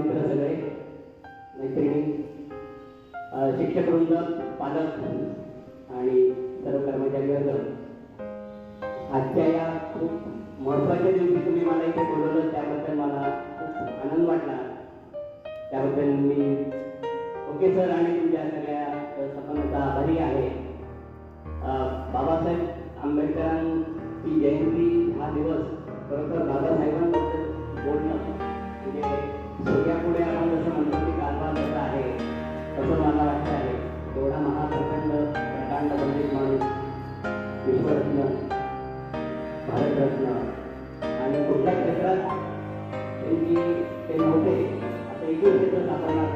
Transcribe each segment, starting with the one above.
मित्र सगळे मैत्रिणी अ, शिक्षक वृंद पालक आणि सर्व कर्मचारी वर्ग. आजच्या या खूप महत्त्वाच्या दिवशी तुम्ही मला इथे बोलवलं त्याबद्दल मला खूप आनंद वाटला. त्याबद्दल मी ओके सर आणि तुमच्या सगळ्या सपनाचा आभारी आहे. बाबासाहेब आंबेडकरांची जयंती हा दिवस खरोखर बाबासाहेबांबद्दल सूर्यापुढे आपण जसं म्हणतो की कारभार कसा आहे तसं मला वाटतं आहे. एवढा महाप्रचंड प्रकांड पंडित माणूस विश्वरत्न भारतरत्न आणि कुठल्या क्षेत्रात त्यांची ते नव्हते आता एकूण क्षेत्र सापडणार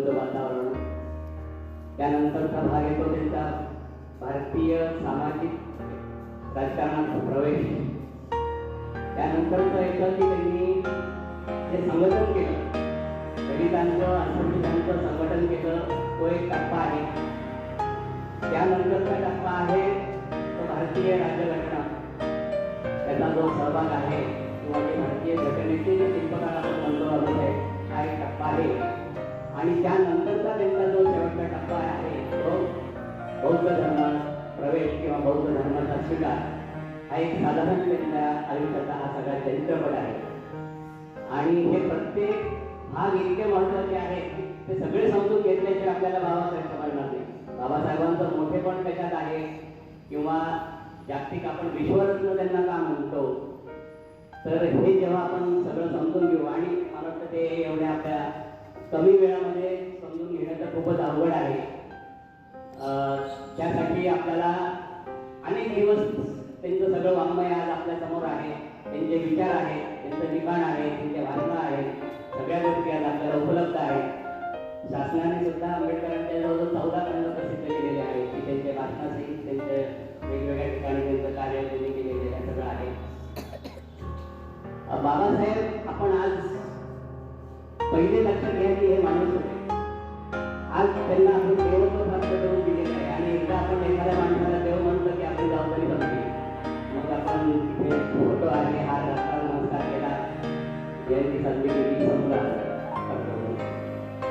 त्यांच्या वातावरण. त्यानंतरचा भाग येतो त्यांचा भारतीय सामाजिक राजकारणाचा प्रवेश. त्यानंतरचं येतं की त्यांनी जे संघटन केलं दलितांचं असंख्याकांचं संघटन केलं तो एक टप्पा आहे. त्यानंतरचा टप्पा आहे तो भारतीय राज्यघटना. त्याचा जो सहभाग आहे किंवा भारतीय घटनेचे जे शिल्पकार आपण म्हणतो आहे हा एक टप्पा आहे. आणि त्यानंतरचा त्यांचा जो शेवटचा टप्पा आहे तो बौद्ध धर्मात प्रवेश किंवा बौद्ध धर्माचा स्वीकार हा एक साधारण त्यांच्या आयुष्याचा हा सगळा चरित्रपट आहे. आणि हे प्रत्येक भाग इतके महत्त्वाचे आहेत ते सगळे समजून घेतल्याशिवाय आपल्याला बाबासाहेब समजणार नाही. बाबासाहेबांचं मोठेपण त्याच्यात आहे किंवा जागतिक आपण विश्वरत्न त्यांना का म्हणतो? तर हे जेव्हा आपण सगळं समजून घेऊ आणि मला वाटतं ते एवढ्या आपल्या कमी वेळामध्ये समजून घेण्याचा खूपच अवघड आहे. त्यासाठी आपल्याला अनेक दिवस त्यांचं सगळं वाङ्मय आज आपल्यासमोर आहे. त्यांचे विचार आहेत त्यांचं लिखाण आहे त्यांचे भाषणं आहेत सगळ्या गोष्टी आज आपल्याला उपलब्ध आहेत. शासनाने सुद्धा आंबेडकरांच्या जवळजवळ चौदा खंड प्रसिद्ध केलेले आहेत. की त्यांच्या भाषणासहित त्यांचे वेगवेगळ्या ठिकाणी त्यांचं कार्य त्यांनी केलेले सगळं आहे. बाबासाहेब आपण आज पहिले लक्षात घ्या की हे माणूस होते. आज त्यांना आपण देवत्व प्राप्त करून दिलेलं आहे. आणि एकदा आपण एखाद्या माणसाला देव म्हणतो की आपली जबाबदारी संपली मग आपण तिथे फोटो आहे हा रस्ता नमस्कार केला जयंती साजरी केली समजा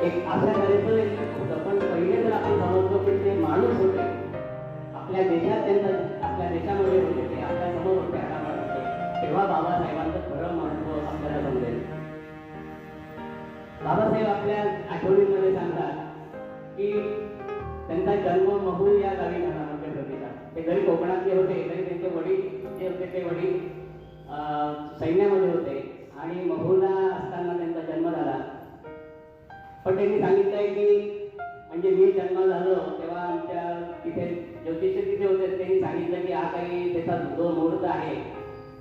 एक अशा तऱ्हेचं होते तरी त्यांचे वडील जे होते ते वडील सैन्यामध्ये होते. आणि महूला असताना त्यांचा जन्म झाला. पण त्यांनी सांगितलंय की म्हणजे मी जन्म झालो तेव्हा आमच्या तिथे ज्योतिष तिथे होते त्यांनी सांगितलं की हा काही त्याचा जो मुहूर्त आहे.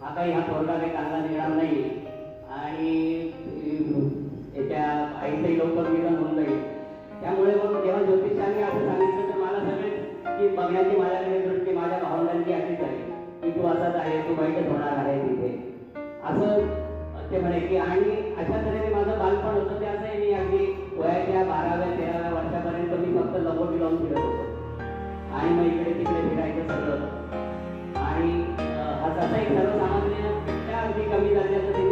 हा काही हा पोरगा काही चांगला निघणार नाही. आणि त्याच्या आईचंही लवकर निधन होऊन जाईल. त्यामुळे मग जेव्हा ज्योतिषांनी असं सांगितलं तर मला सगळे की बघण्याची माझ्याकडे दृष्टी माझ्या भावंडांची अशीच आहे की तू असाच आहे तू वाईटच होणार आहे तिथे. असं ते म्हणे की आणि अशा तऱ्हेने माझं बालपण होतं ते असं आहे मी अगदी वयाच्या बाराव्या तेराव्या वर्षापर्यंत मी फक्त लंगोटी लावून फिरत होतो. आणि मग इकडे तिकडे फिरायचं सगळं. आणि हा तसा एक त्या अगदी कमी दर्जाचं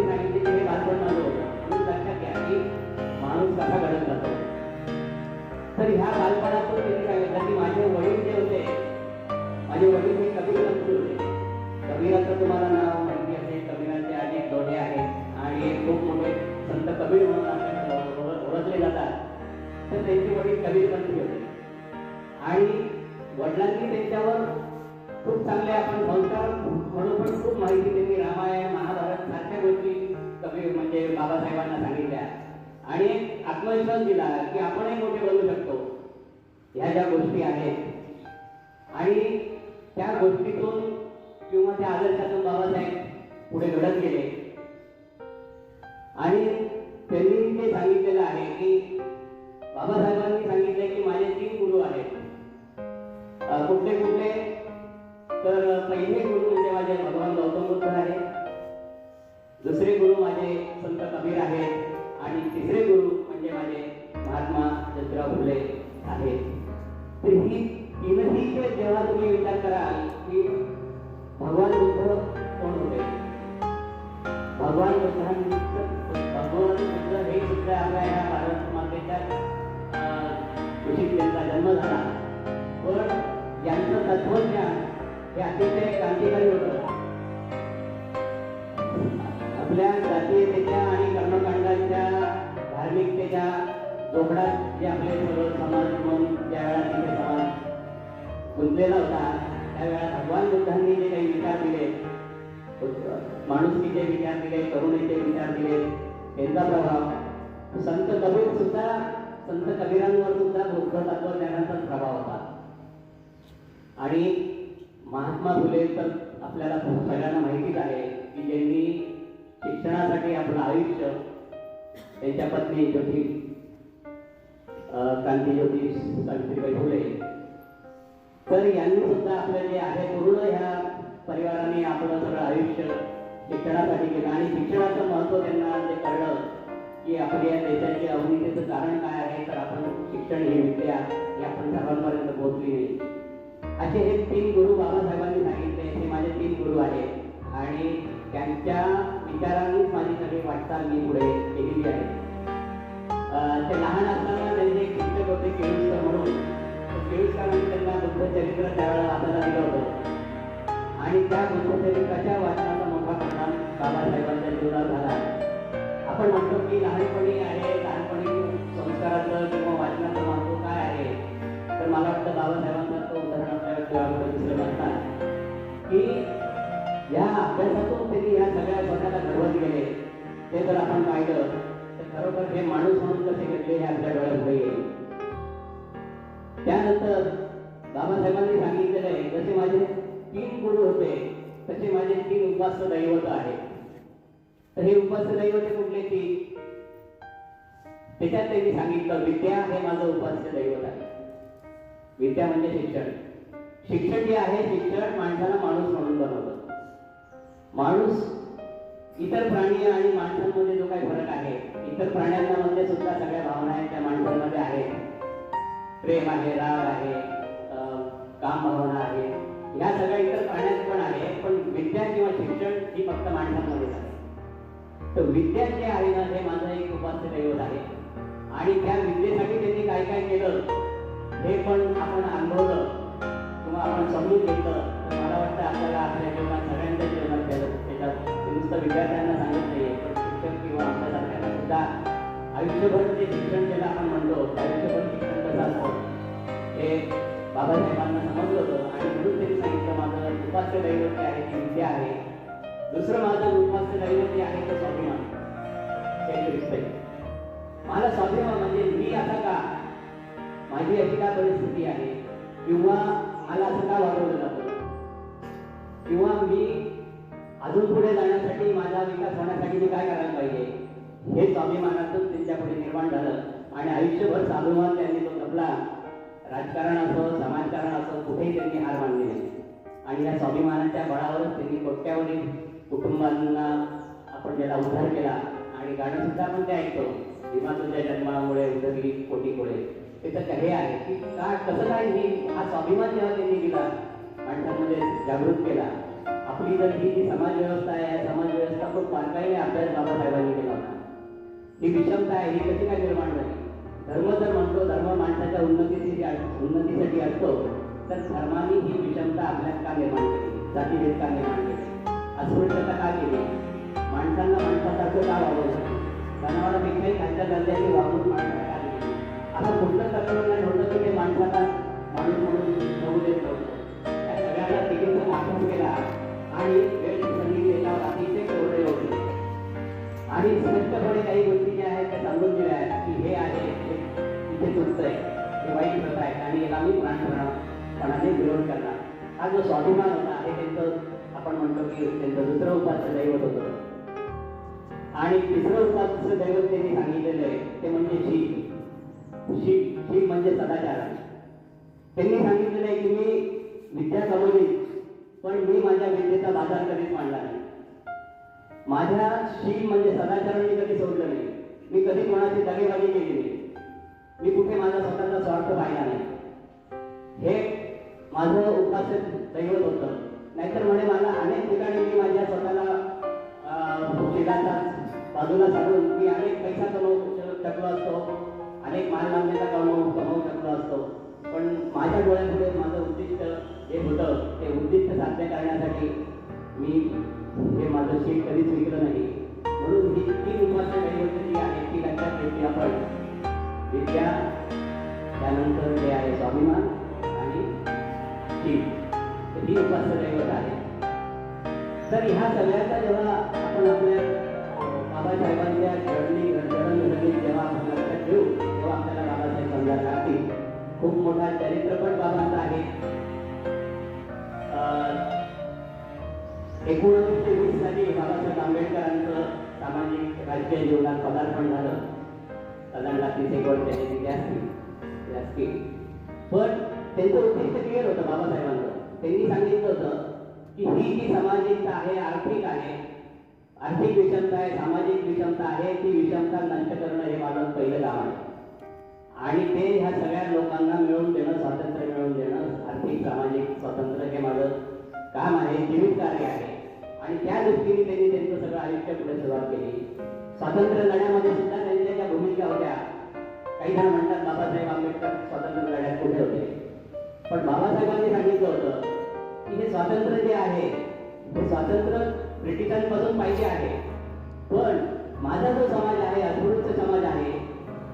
ह्या ज्या गोष्टी आहेत. आणि त्या गोष्टीतून किंवा त्या आदर्शातून बाबासाहेब पुढे घडत गेले. आणि त्यांनी जे सांगितलेलं आहे की बाबासाहेबांनी सांगितले की माझे तीन गुरु आहेत. कुठले कुठले? तर पहिले गुरु म्हणजे माझे भगवान गौतम बुद्ध आहे दुसरे गुरु माझे संत कबीर आहेत. आणि तिसरे गुरु म्हणजे माझे महात्मा ज्योतिराव फुले आहेत. कराल की भगवान बुद्ध कोण होते? भगवान भगवान बुद्ध हे आपल्या भारत मातेच्या त्यांचा जन्म झाला. पण यांचं तत्वज्ञान हे अतिशय क्रांतिकारी होतं. आपल्या जातीयतेच्या आणि कर्मकांडाच्या धार्मिकतेच्या जोखडात जे आपले सर्व समाज म्हणून ज्या वेळा तिथे समाज गुंतलेला होता त्यावेळा भगवान बुद्धांनी जे काही विचार दिले माणुसकीचे विचार दिले करुणेचे विचार दिले त्यांचा प्रभाव संत कबीर सुद्धा संत कबीरांवर सुद्धा बुद्ध तत्वज्ञानाचा प्रभाव होता. आणि महात्मा फुले तर आपल्याला सगळ्यांना माहितीच आहे की ज्यांनी शिक्षणासाठी आपलं आयुष्य त्यांच्या पत्नी ज्योती अं, क्रांती ज्योती सावित्रीबाई फुले तर यांनी सुद्धा आपलं जे आहे पूर्ण ह्या परिवाराने आपलं सगळं आयुष्य शिक्षणासाठी केलं. आणि शिक्षणाचं महत्त्व त्यांना जे कळलं की आपल्या या देशाची अवनीतीचं कारण काय आहे तर आपण शिक्षण ही विद्या ही आपण सर्वांपर्यंत पोहोचली नाही. असे हे तीन गुरु बाबासाहेबांनी सांगितले हे माझे तीन गुरु आहेत. आणि त्यांच्या विचारांनीच माझी सगळी वाटचाल मी पुढे केलेली आहे. ते लहान असताना त्यांचे शिक्षक होते केळीकर म्हणून. तर केळुसकरांनी त्यांना बुद्ध त्यावेळेला वाचायला दिलं होतं. आणि त्या गुप्तचरित्राच्या वाचनाचा मोठा परिणाम बाबासाहेबांच्या जीवनात झाला. आपण म्हणतो की लहानपणी आहे लहानपणी संस्काराचं किंवा वाचनाचं महत्त्व काय आहे? तर मला वाटतं बाबासाहेबांचा तो उदाहरण आपल्याला डोळ्यापुढे की या अभ्यासातून त्यांनी या सगळ्या स्वतःला घडवत गेले. ते जर आपण पाहिलं तर खरोखर हे माणूस म्हणून कसे घडले हे आपल्या डोळ्यात येईल. त्यानंतर बाबासाहेबांनी सांगितलेलं आहे जसे माझे तीन गुरु होते तसे माझे तीन उपास्य दैवत आहे. तर हे उपास्य दैवत कुठले तीन त्याच्यात त्यांनी सांगितलं विद्या हे माझं उपास्य दैवत आहे. विद्या म्हणजे शिक्षण. शिक्षण जे आहे शिक्षण माणसाला माणूस म्हणून बनवतं. माणूस इतर प्राणी आणि माणसांमध्ये जो काही फरक आहे इतर प्राण्यांना म्हणजे सुद्धा सगळ्या भावना आहेत त्या माणसांमध्ये आहेत. प्रेम आहे राग आहे अं, काम भावना आहे ह्या सगळ्या इतर प्राण्यात पण आहे पण विद्या किंवा शिक्षण ही फक्त माणसांमध्येच आहे तर विद्या जे आहे ना हे माझं एक उपास्य दैवत आहे. आणि त्या विद्येसाठी त्यांनी काय काय केलं हे पण आपण अनुभवलं किंवा आपण समजून घेतलं. मला वाटतं आपल्याला आपल्या जीवनात सगळ्यांच्या जीवनात त्याच्यात नुसतं विद्यार्थ्यांना सांगत नाही पण शिक्षक किंवा आपल्यासारख्यांना सुद्धा आयुष्यभर जे शिक्षण ज्याला आपण म्हणतो आयुष्यभर शिक्षण हे बाबासाहेबांना समजलं होतं आणि म्हणून त्यांनी सांगितलं माझं उपास्य दैवत आहे की विद्या आहे. दुसरं माझं उपास्य दैवत आहे तर स्वाभिमान. सेल्फ मला स्वाभिमान म्हणजे मी आता का? माझी अशी का परिस्थिती आहे. किंवा मला असं का वागवलं जातं? किंवा मी अजून पुढे जाण्यासाठी माझा विकास होण्यासाठी मी काय करायला पाहिजे? हे स्वाभिमानातून त्यांच्यापुढे निर्माण झालं आणि आयुष्यभर स्वाभिमान त्यांनी तो जपला राजकारण असो समाजकारण असो कुठेही त्यांनी हार मानली नाही. आणि या स्वाभिमानाच्या बळावरच त्यांनी कोट्यावधी कुटुंबांना आपण ज्याला उद्धार केला आणि गाणं सुद्धा आपण ते ऐकतो. भीमा तुझ्या जन्मामुळे उदरली कोटी कोळे तर हे आहे. की का कसं काय ही हा स्वाभिमान जेव्हा त्यांनी दिला माणसांमध्ये जागृत केला आपली जर ही जी समाज व्यवस्था आहे समाज व्यवस्था खूप बारकाईने अभ्यास बाबासाहेबांनी केला होता. ही विषमता आहे ही कशी काय निर्माण झाली? धर्म जर म्हणतो धर्म माणसाच्या उन्नतीसाठी उन्नतीसाठी असतो तर धर्माने ही विषमता आपल्यात का निर्माण केली? जातीभेद का निर्माण केली? अस्पृश्यता का केली? माणसांना माणसासारखं का वागवलं? जनावरांपेक्षाही खाद्य गंध्याची वागणूक माणसाला का दिली असं कुठलं तत्वज्ञान होतं की ते माणसाला माणूस म्हणून होऊ देत नव्हतं. त्या सगळ्याला तिकीट आणि वेळ संधी केला अतिशय कोरडे होते. आणि स्पष्टपणे इथे आहे. हे वाईट प्रथा आहे. आणि याला मी प्राणपणापणाने विरोध करणार. हा जो स्वाभिमान होता हे त्यांचं आपण म्हणतो की त्यांचं दुसरं उपास्य दैवत होतं. आणि तिसरं उपास्य दैवत त्यांनी सांगितलेलं आहे ते म्हणजे शीख शीख शीख म्हणजे सदाचार. त्यांनी सांगितलेलं आहे की मी विद्या कमवली पण मी माझ्या विद्येचा बाजार कधीच मांडला नाही. माझ्या शील म्हणजे सदाचार मी कधी सोडलं नाही. मी कधी कोणाची दगेबाजी केली नाही. मी कुठे माझा स्वतःचा स्वार्थ पाहिला नाही. हे माझं उपास्य दैवत होतं. नाहीतर म्हणे मला अनेक ठिकाणी मी माझ्या स्वतःला अं, बाजूला सारून मी अनेक पैसा कमवू शकलो असतो. अनेक मालमान्यता कमवू कमवू शकलो असतो. पण माझ्या डोळ्यापुढे माझं उद्दिष्ट जे होतं ते उद्दिष्ट साध्य करण्यासाठी मी हे माझं शीट कधीच विकलं नाही. म्हणून ही तीन उपास्य दैवत जी आहे ती लक्षात घेतली आपण. विद्या त्यानंतर जे आहे स्वाभिमान आणि ही उपास्य दैवत आहे. तर ह्या सगळ्याचा जेव्हा आपण आपल्या बाबासाहेबांच्या चरणी चरणधरणीत जेव्हा आपण लक्षात ठेवू तेव्हा आपल्याला बाबासाहेब समजायला लागतील. खूप मोठा चरित्रपट बाबांचा आहे. अं, एकोणीसशे वीस साली बाबासाहेब आंबेडकरांचं सामाजिक राजकीय जीवनात पदार्पण झालं. साधारणतः तीस एक त्याची तिथे असतील ते असतील पण त्यांचं उद्दिष्ट क्लिअर होतं बाबासाहेबांचं. त्यांनी सांगितलं होतं की ही जी सामाजिकता आहे आर्थिक आहे आर्थिक विषमता आहे सामाजिक विषमता आहे ती विषमता नष्ट करणं हे माझं पहिलं काम आहे. आणि ते ह्या सगळ्या लोकांना मिळवून देणं स्वातंत्र्य मिळवून देणं आर्थिक सामाजिक स्वातंत्र्य हे माझं काम आहे जीवित कार्य आहे. आणि त्या दृष्टीने त्यांनी त्यांचं सगळं आयुष्य पुढे सुरुवात केली. स्वातंत्र्य लढ्यामध्ये सुद्धा त्यांच्या होत्या काही जण म्हणतात बाबासाहेब आंबेडकर स्वातंत्र्य लढ्यात कुठे होते. पण बाबासाहेबांनी सांगितलं होतं की हे स्वातंत्र्य जे आहे हे स्वातंत्र्य ब्रिटिशांपासून पाहिजे आहे. पण माझा जो समाज आहे अस्पृश्य समाज आहे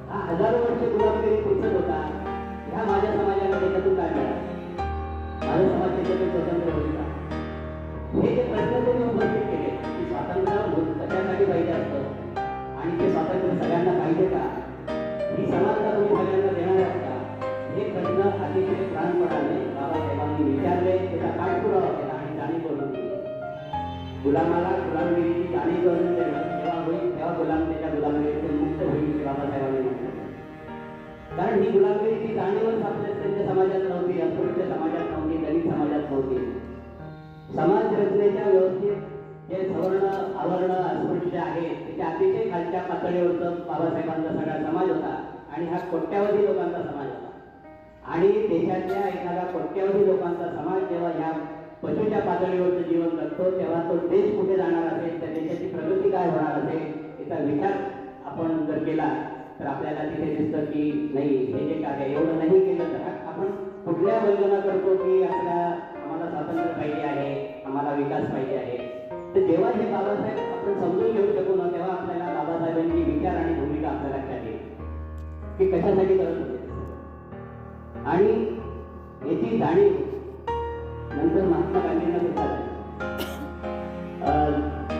हा हजारो वर्ष गुलामगिरी पुसत होता. ह्या माझ्या समाजाला त्याच्यातून काय मिळालं? माझा समाज त्याच्यातून स्वतंत्र होईल का हे जे प्रश्न त्यांनी उपस्थित केले की स्वातंत्र्य कशासाठी पाहिजे असतं आणि ते स्वातंत्र्य सगळ्यांना पाहिजे का ही समानता तुम्ही सगळ्यांना देणार आहात का? हे प्रश्न अतिशय प्राणपणाने बाबासाहेबांनी विचारले त्याचा पाठपुरावा केला आणि जाणीव करून दिली. गुलामाला गुलामगिरीची जाणीव करून देणं जेव्हा होईल तेव्हा गुलाम त्याच्या गुलामगिरीतून मुक्त होईल हे बाबासाहेबांनी म्हटलं. कारण ही गुलामगिरीची जाणीवच आपल्या त्यांच्या समाजात नव्हती अस्पृश्य समाजात नव्हती दलित समाजात नव्हती. समाज रचनेच्या व्यवस्थेत जे सवर्ण आवर्ण अस्पृश्य आहे त्याच्या अतिशय खालच्या पातळीवरचं बाबासाहेबांचा सगळा समाज होता आणि हा कोट्यावधी लोकांचा समाज होता. आणि देशातल्या एखादा कोट्यावधी लोकांचा समाज जेव्हा ह्या पशूच्या पातळीवरचं जीवन जगतो तेव्हा तो देश कुठे जाणार असेल त्या देशाची प्रगती काय होणार असेल याचा विचार आपण जर केला तर आपल्याला तिथे दिसतं की नाही हे जे काय एवढं नाही केलं तर आपण कुठल्या योजना करतो की आपल्या आम्हाला स्वातंत्र्य पाहिजे आहे आम्हाला विकास पाहिजे आहे. तर जेव्हा हे बाबासाहेब आपण समजून घेऊ शकू ना तेव्हा आपल्याला बाबासाहेबांची विचार आणि भूमिका आपल्या लक्षात येईल. की कशासाठी करत होते आणि याची जाणीव नंतर महात्मा गांधींना सुद्धा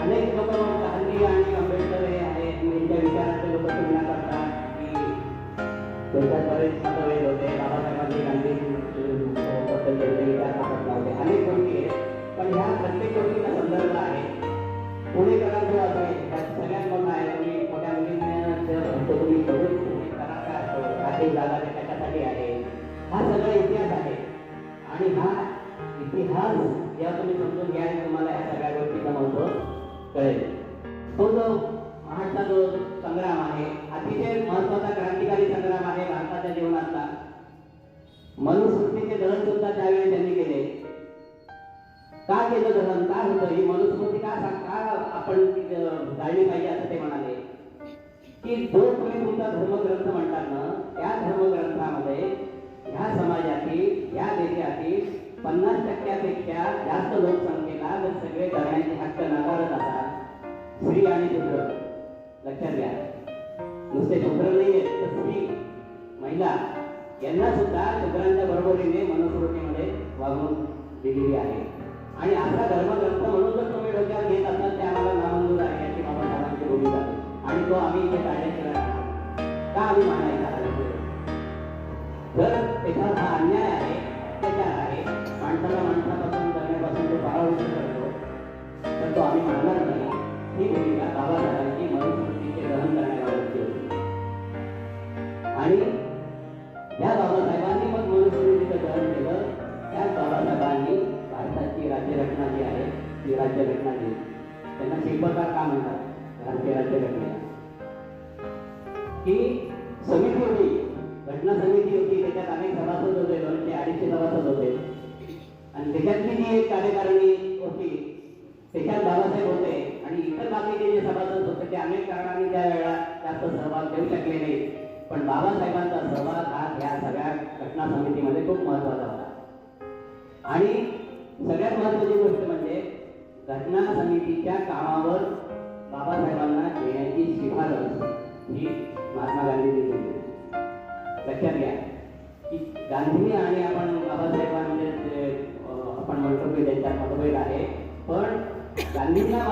अनेक लोक गांधी आणि आंबेडकर हे आहेत यांच्या विचाराचे लोक तुलना करतात की त्यांच्यात बरेच मतभेद होते. आपण ती, पाहिजे असं ते म्हणाले. की जो तुम्ही तुमचा धर्मग्रंथ म्हणतात ना त्या धर्मग्रंथामध्ये ह्या समाजातील ह्या देशातील पन्नास टक्क्यापेक्षा जास्त लोकसंख्येला जर सगळे करण्याचे हक्क नाकारत असतात स्त्री आणि शूद्र लक्षात घ्या. नुसते शूद्र नाही आहेत तर स्त्री महिला यांना सुद्धा शूद्रांच्या बरोबरीने मनुस्मृतीमध्ये वागणूक दिलेली आहे. आणि आपला धर्मग्रंथ म्हणून जर तुम्ही डोक्यावर घेत असाल ते आम्हाला नामंजूर आहे याची बाबा साहेबांची भूमिका. आणि तो आम्ही इथे काढल्याशिवाय राहणार का आम्ही मानायचा जर एखादा अन्याय आहे अत्याचार आहे माणसाला माणसापासून करण्यापासून तो परावृत्त करतो तर तो आम्ही मानणार नाही. ही भूमिका बाबासाहेबांची मनुस्मृतीचे ग्रहण करण्याबाबतची होती. आणि या बाबासाहेबांनी मग मनुस्मृतीचं ग्रहण केलं. त्याच बाबासाहेबांनी भारताची राज्यघटना जी आहे ती राज्यघटना जी त्यांना शिल्पकार का म्हणतात? भारतीय राज्यघटनेला की समिती होती घटना समिती होती त्याच्यात अनेक सभासद होते दोनशे अडीचशे सभासद होते. आणि त्याच्यातली जी एक कार्यकारिणी होती त्याच्यात बाबासाहेब होते आणि इतर बाकीचे जे सभासद होते ते अनेक कारणांनी त्या वेळा जास्त सहभाग घेऊ शकले नाही. पण बाबासाहेबांचा सहभाग हा या सगळ्या घटना समितीमध्ये खूप महत्त्वाचा होता. आणि सगळ्यात महत्वाची गोष्ट म्हणजे घटना समितीच्या कामावर बाबासाहेबांना घेण्याची शिफारस ही महात्मा गांधींनी केली लक्षात घ्या की गांधी आणि आपण बाबासाहेबांचे जे, आपण म्हणतो की त्यांच्यात मतभेद आहे. पण गांधींना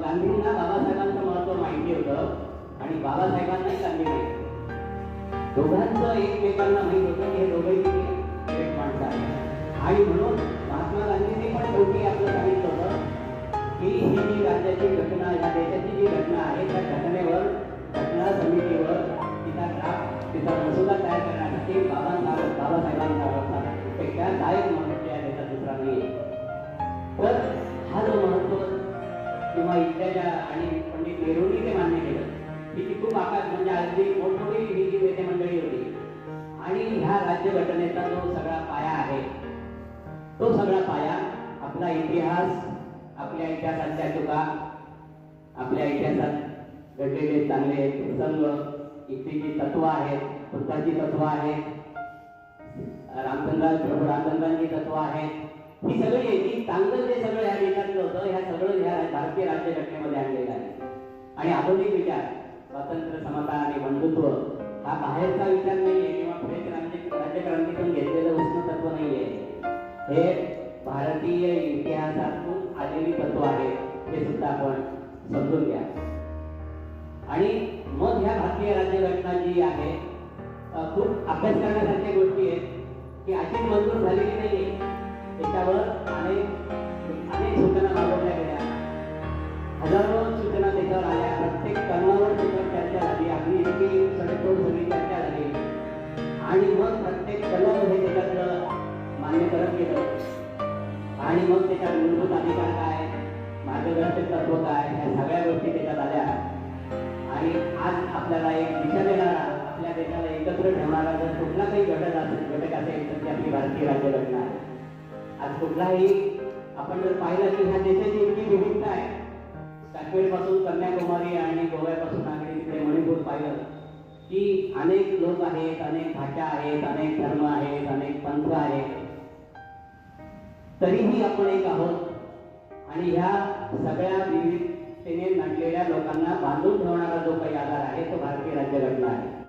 गांधींना बाबासाहेबांचं महत्त्व माहिती होतं आणि बाबासाहेबांनाही गांधी माहिती दोघांचं एकमेकांना माहीत होतं की हे दोघेही एक माणसं आहे आणि म्हणून महात्मा गांधींनी पण शेवटी आपलं सांगितलं होतं की ही जी राज्याची घटना या देशाची जी घटना आहे त्या घटनेवर घटना समितीवर तिचा ड्राफ्ट तिचा मसुदा तयार करण्यासाठी बाबांचा बाबासाहेबांचा व्यवस्था पेक्षा दायक महत्त्व आहे त्याचा दुसरा नाही तर हा जो महत्त्व किंवा इथल्या ज्या आणि पंडित नेहरूंनी ते मान्य केलं की ती खूप आकाश म्हणजे अगदी मोठमोठी ही जी तो सगळा पाया आपला इतिहास आपल्या इतिहासाच्या चुका आपल्या इतिहासात घडलेले चांगले प्रसंग इथली जी तत्व आहेत बुद्धाची तत्व आहेत रामचंद्र प्रभू रामचंद्रांची तत्व आहेत ही सगळी जी चांगलं जे सगळं ह्या देशातलं होतं ह्या सगळं ह्या भारतीय राज्यघटनेमध्ये आणलेलं आहे. आणि आधुनिक विचार स्वातंत्र्य समता आणि बंधुत्व हा बाहेरचा विचार नाहीये किंवा पुढे राज्यक्रांतीतून घेतलेलं उष्ण तत्व आहे हे भारतीय इतिहासातून आलेली तत्व आहे हे सुद्धा आपण समजून घ्या. आणि मग ह्या भारतीय राज्यघटना जी आहे खूप अभ्यास करण्यासारख्या गोष्टी आहेत की अशी मंजूर झालेली नाही त्याच्यावर अनेक अनेक सूचना मागवल्या गेल्या. हजारो सूचना त्याच्यावर आल्या. प्रत्येक कर्मावर त्याच्यावर चर्चा झाली. अगदी इतकी सडेतोड सगळी चर्चा झाली. आणि मग प्रत्येक कलम हे त्याच्यातलं मान्य करत गेलं आणि मग त्याच्यात मूलभूत अधिकार काय? मार्गदर्शक तत्व काय? ह्या सगळ्या गोष्टी त्याच्यात आल्या. आणि आज आपल्याला एक दिशा देणारा आपल्या देशाला एकत्र ठेवणारा जर कुठला काही घटक असेल घटक असेल तर ती आपली भारतीय राज्यघटना आहे. आज कुठलाही आपण जर पाहिलं की ह्या देशाची इतकी विविधता आहे. काश्मीरपासून कन्याकुमारी आणि गोव्यापासून आम्ही तिथे मणिपूर पाहिलं की अनेक लोक आहेत अनेक भाषा आहेत अनेक धर्म आहेत अनेक पंथ आहेत. तरीही आपण एक आहोत. आणि ह्या सगळ्या विविधतेने नटलेल्या लोकांना बांधून ठेवणारा जो काही आधार आहे तो भारतीय राज्यघटना आहे.